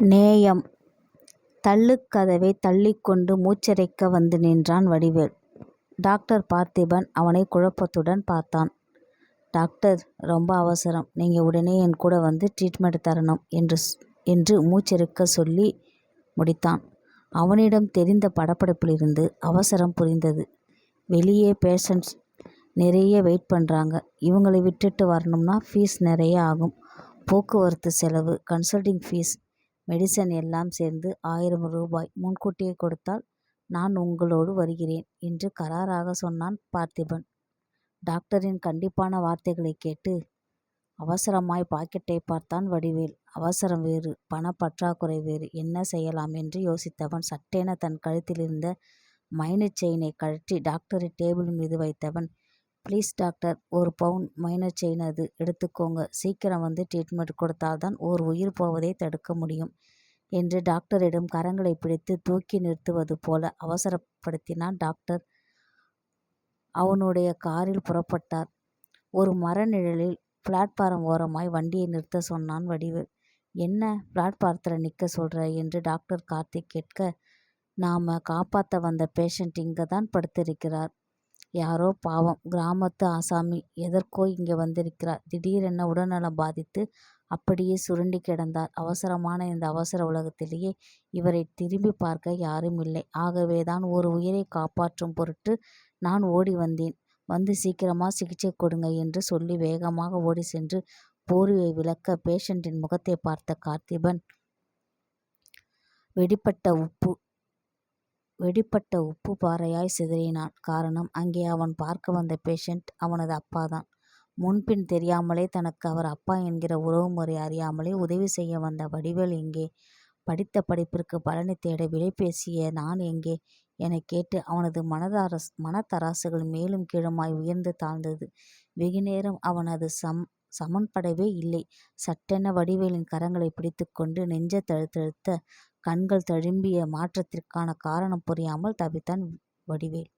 நேயம் தள்ளுக்கதவை தள்ளிக்கொண்டு மூச்சரைக்க வந்து நின்றான் வடிவேல். டாக்டர் பார்த்திபன் அவனை குழப்பத்துடன் பார்த்தான். டாக்டர் ரொம்ப அவசரம். நீங்க உடனே என் கூட வந்து ட்ரீட்மெண்ட் தரணும் என்று மூச்சிறைக்கச் சொல்லி முடித்தான். அவனிடம் தெரிந்த படபடப்பிலிருந்து அவசரம் புரிந்தது. வெளியே பேஷண்ட்ஸ் நிறைய வெயிட் பண்றாங்க. இவங்களை விட்டுட்டு வரணும்னா ஃபீஸ் நிறைய ஆகும். போக்குவரத்து செலவு கன்சல்டிங் ஃபீஸ் மெடிசன் எல்லாம் சேர்ந்து ஆயிரம் ரூபாய். முன்கூட்டியே கொடுத்தால் நான் உங்களோடு வருகிறேன் என்று கராராக சொன்னான் பார்த்திபன். டாக்டரின் கண்டிப்பான வார்த்தைகளைக் கேட்டு அவசரமாய் பாக்கெட்டை பார்த்தான் வடிவேல். அவசரம் வேறு பணப் பற்றாக்குறை வேறு. என்ன செய்யலாம் என்று யோசித்தவன் சட்டென தன் கழுத்திலிருந்த மைனச் செயினை கழற்றி டாக்டரை டேபிள் மீது வைத்தவன் ப்ளீஸ் டாக்டர் ஒரு பவுன் மைனர் செயின் அது எடுத்துக்கோங்க. சீக்கிரம் வந்து ட்ரீட்மெண்ட் கொடுத்தால்தான் ஓர் உயிர் போவதை தடுக்க முடியும் என்று டாக்டரிடம் கரங்களைப் பிடித்து தூக்கி நிறுத்துவது போல அவசரப்படுத்தினான் டாக்டர். அவனுடைய காரில் புறப்பட்டார். ஒரு மரநிழலில் பிளாட்பாரம் ஓரமாய் வண்டியை நிறுத்த சொன்னான் வடிவேல். என்ன பிளாட்பாரத்தில் நிற்க சொல்கிற என்று டாக்டர் கார்த்திக் கேட்க நாம் காப்பாற்ற வந்த பேஷண்ட் இங்கே தான் படுத்திருக்கிறார். யாரோ பாவம் கிராமத்து ஆசாமி எதற்கோ இங்கே வந்திருக்கிறார். திடீரென உடல்நலம் பாதித்து அப்படியே சுருண்டி கிடந்தார். அவசரமான இந்த அவசர உலகத்திலே இவரைத் திரும்பிப் பார்க்க யாரும் இல்லை. ஆகவேதான் ஒரு உயிரைக் காப்பாற்றும் பொருட்டு நான் ஓடி வந்தேன். வந்து சீக்கிரமா சிகிச்சை கொடுங்க என்று சொல்லி வேகமாக ஓடிச் சென்று போர்வையை விலக்க பேஷண்டின் முகத்தைப் பார்த்த பார்த்திபன் வெடிபட்ட உப்பு வெடிபட்ட உப்புப் பாறையாய் சிதறினான். காரணம் அங்கே அவன் பார்க்க வந்த பேஷண்ட் அவனது அப்பாதான். முன்பின் தெரியாமலே தனக்கு அவர் அப்பா என்கிற உறவுமுறை அறியாமலே உதவி செய்ய வந்த வடிவேல் எங்கே? படித்த படிப்பிற்கு பலனை தேட விலை பேசிய நான் எங்கே? எனக் கேட்டு அவனது மனத்தராசுகள் மேலும் கீழுமாய் உயர்ந்து தாழ்ந்தது. வெகுநேரம் அவன் அது சமன்படவே இல்லை. சட்டென வடிவேலின் கரங்களைப் பிடித்துக்கொண்டு நெஞ்சத் தழுத்தழுத்த கண்கள் தழும்பிய மாற்றத்திற்கான காரணம் புரியாமல் தவித்தான் வடிவேல்.